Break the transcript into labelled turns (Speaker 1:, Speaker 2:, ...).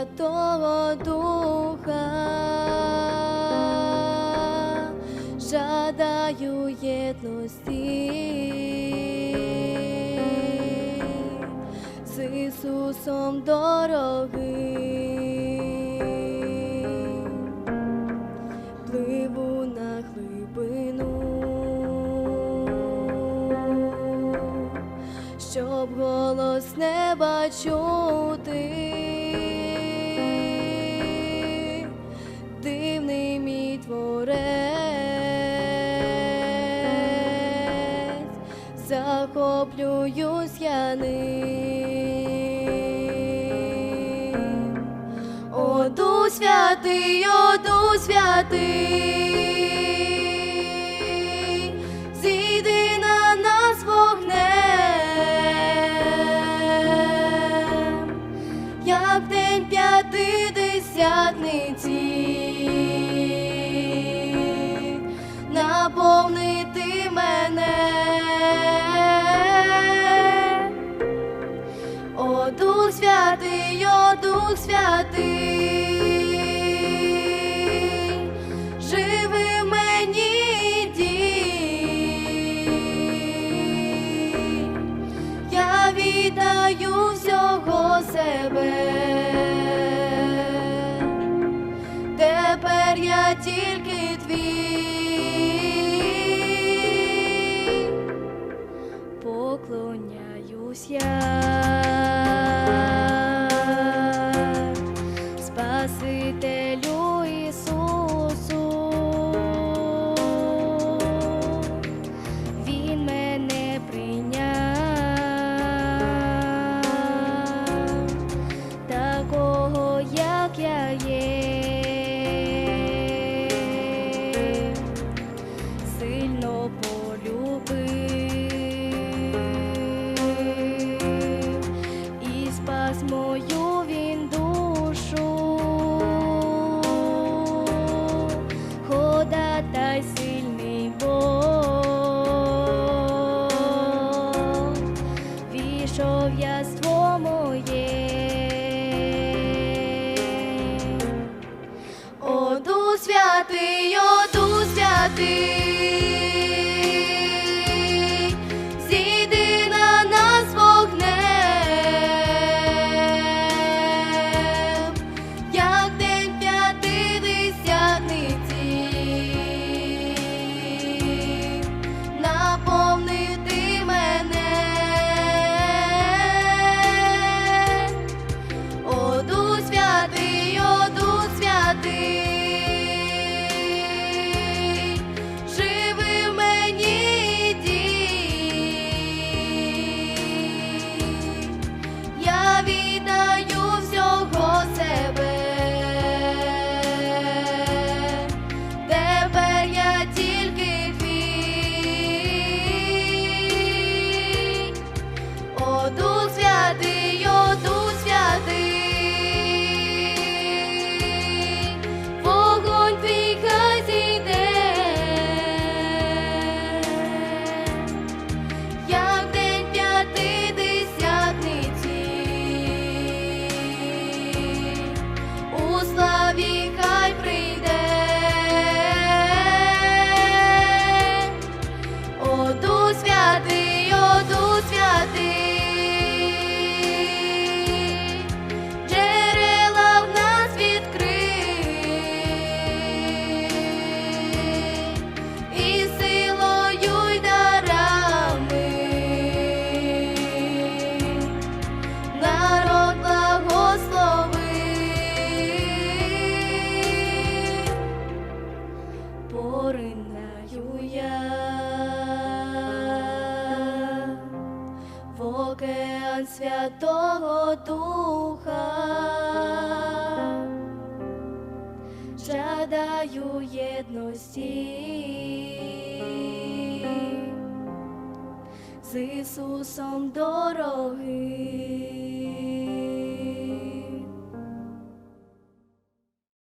Speaker 1: Святого Духа, жадаю єдності. З Ісусом дорогим, пливу на глибину, щоб голос неба чути, творець, захоплююсь я ним. О, Дух святий, оду святий, наповнити мене. О, Дух святий, о, Дух святий, живи в мені дій. Я віддаю всього себе. Спасителю Ісусу, Він мене прийняв, такого, як я є. Сильно полюбив яство моє. О, Дух святий, о, Дух святий, океан Святого Духа, жадаю єдності з Ісусом дорогим.